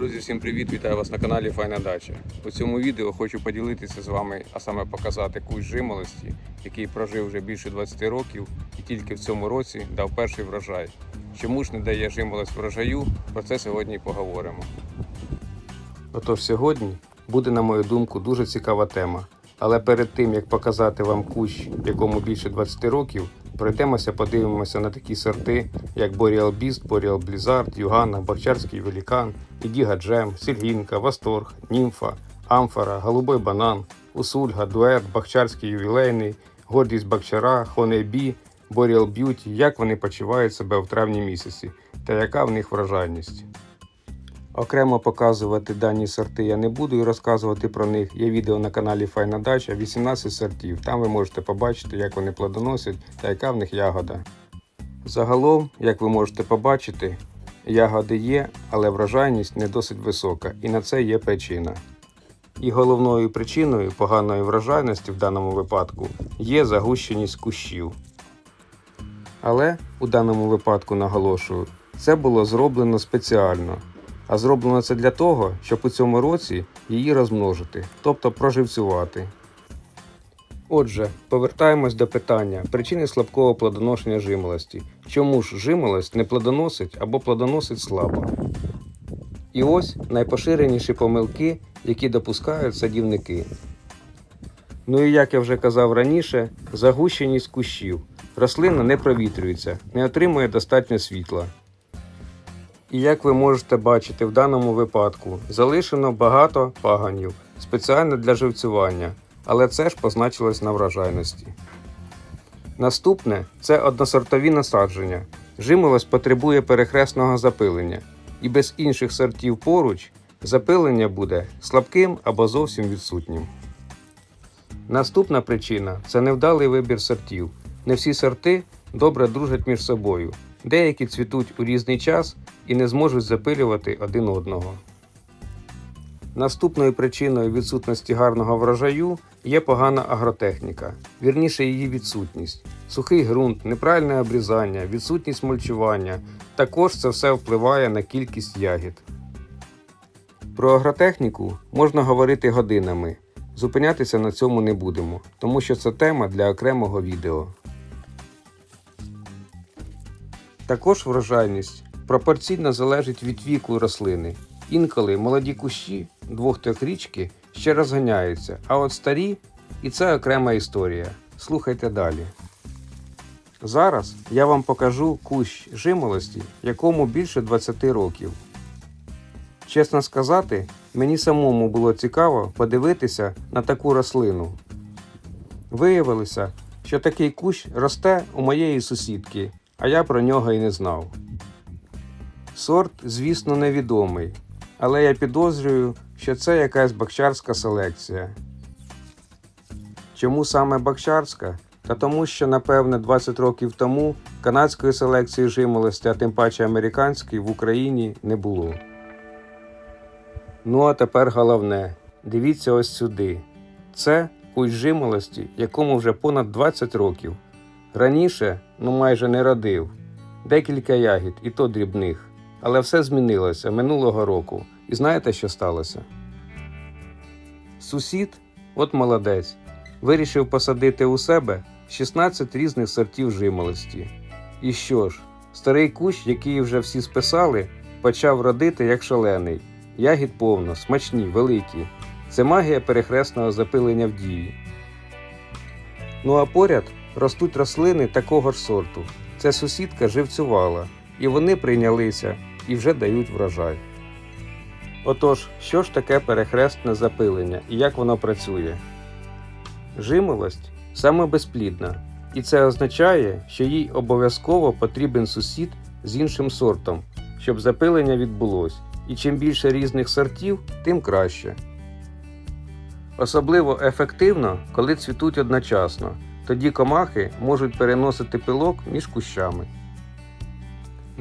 Друзі, всім привіт! Вітаю вас на каналі Файна Дача. У цьому відео хочу поділитися з вами, а саме показати кущ жимолості, який прожив вже більше 20 років і тільки в цьому році дав перший врожай. Чому ж не дає жимолость врожаю? Про це сьогодні поговоримо. Отож, сьогодні буде, на мою думку, дуже цікава тема. Але перед тим як показати вам кущ, якому більше 20 років, пройдемося, подивимося на такі сорти, як Boreal Beast, Boreal Blizzard, Югана, Бахчарський Велікан, Ідіга Джем, Сільгінка, Восторг, Німфа, Амфора, Голубой Банан, Усульга, Дует, Бахчарський ювілейний, Гордість Бахчара, Хонебі, Boreal Beauty, як вони почувають себе в травні місяці та яка в них вражайність. Окремо показувати дані сорти я не буду і розказувати про них. Є відео на каналі Файна Дача 18 сортів. Там ви можете побачити, як вони плодоносять та яка в них ягода. Загалом, як ви можете побачити, ягоди є, але врожайність не досить висока, і на це є причина. І головною причиною поганої врожайності в даному випадку є загущеність кущів. Але у даному випадку наголошую, це було зроблено спеціально. А зроблено це для того, щоб у цьому році її розмножити, тобто проживцювати. Отже, повертаємось до питання причини слабкого плодоношення жимолості. Чому ж жимолость не плодоносить або плодоносить слабо? І ось найпоширеніші помилки, які допускають садівники. Ну і як я вже казав раніше, загущеність кущів. Рослина не провітрюється, не отримує достатньо світла. І як ви можете бачити в даному випадку, залишено багато паганів спеціально для живцювання, але це ж позначилось на врожайності. Наступне це односортові насадження. Жимолость потребує перехресного запилення, і без інших сортів поруч запилення буде слабким або зовсім відсутнім. Наступна причина це невдалий вибір сортів. Не всі сорти добре дружать між собою. Деякі цвітуть у різний час і не зможуть запилювати один одного. Наступною причиною відсутності гарного врожаю є погана агротехніка, вірніше її відсутність. Сухий ґрунт, неправильне обрізання, відсутність мульчування. Також це все впливає на кількість ягід. Про агротехніку можна говорити годинами. Зупинятися на цьому не будемо, тому що це тема для окремого відео. Також врожайність пропорційно залежить від віку рослини. Інколи молоді кущі двох-трьохрічки ще розганяються, а от старі і це окрема історія. Слухайте далі. Зараз я вам покажу кущ жимолості, якому більше 20 років. Чесно сказати, мені самому було цікаво подивитися на таку рослину. Виявилося, що такий кущ росте у моєї сусідки, а я про нього і не знав. Сорт, звісно, невідомий, але я підозрюю, що це якась бакчарська селекція. Чому саме бакчарська? Та тому, що, напевне, 20 років тому канадської селекції жимолості, а тим паче американської, в Україні не було. Ну а тепер головне. Дивіться ось сюди. Це кущ жимолості, якому вже понад 20 років. Раніше, ну майже не родив. Декілька ягід, і то дрібних. Але все змінилося минулого року. І знаєте, що сталося? Сусід, от молодець, вирішив посадити у себе 16 різних сортів жимолості. І що ж, старий кущ, який вже всі списали, почав родити як шалений. Ягід повно, смачні, великі. Це магія перехресного запилення в дії. Ну а поряд ростуть рослини такого ж сорту. Це сусідка живцювала, і вони прийнялися і вже дають врожай. Отож, що ж таке перехресне запилення і як воно працює? Жимолость саме безплідна, і це означає, що їй обов'язково потрібен сусід з іншим сортом, щоб запилення відбулось, і чим більше різних сортів, тим краще. Особливо ефективно, коли цвітуть одночасно, тоді комахи можуть переносити пилок між кущами.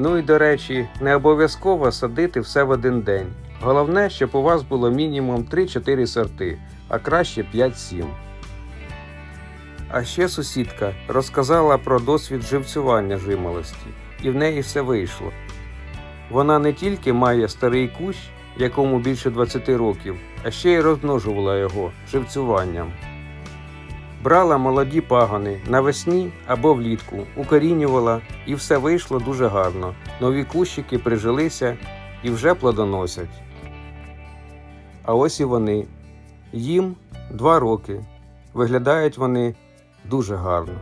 Ну і до речі, не обов'язково садити все в один день. Головне, щоб у вас було мінімум 3-4 сорти, а краще 5-7. А ще сусідка розказала про досвід живцювання жимолості, і в неї все вийшло. Вона не тільки має старий кущ, якому більше 20 років, а ще й розмножувала його живцюванням. Брала молоді пагони навесні або влітку, укорінювала, і все вийшло дуже гарно. Нові кущики прижилися і вже плодоносять. А ось і вони. Їм два роки. Виглядають вони дуже гарно.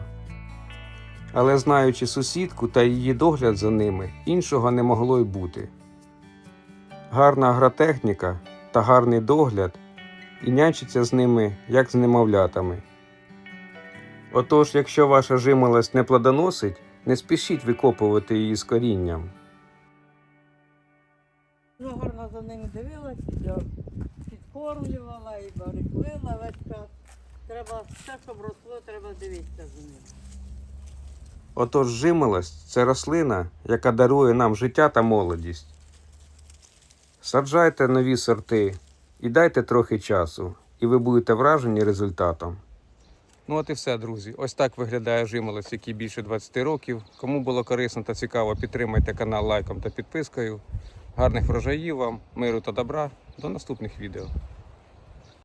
Але знаючи сусідку та її догляд за ними, іншого не могло й бути. Гарна агротехніка та гарний догляд і нянчиться з ними, як з немовлятами. Отож, якщо ваша жимолость не плодоносить, не спішіть викопувати її з корінням. Дуже гарно за ними дивилась, я підкормлювала і бариклила весь час. Треба все, щоб росло, треба дивитися за ним. Отож, жимолость це рослина, яка дарує нам життя та молодість. Саджайте нові сорти і дайте трохи часу, і ви будете вражені результатом. Ну от і все, друзі. Ось так виглядає жимолець, який більше 20 років. Кому було корисно та цікаво, підтримайте канал лайком та підпискою. Гарних врожаїв вам, миру та добра. До наступних відео.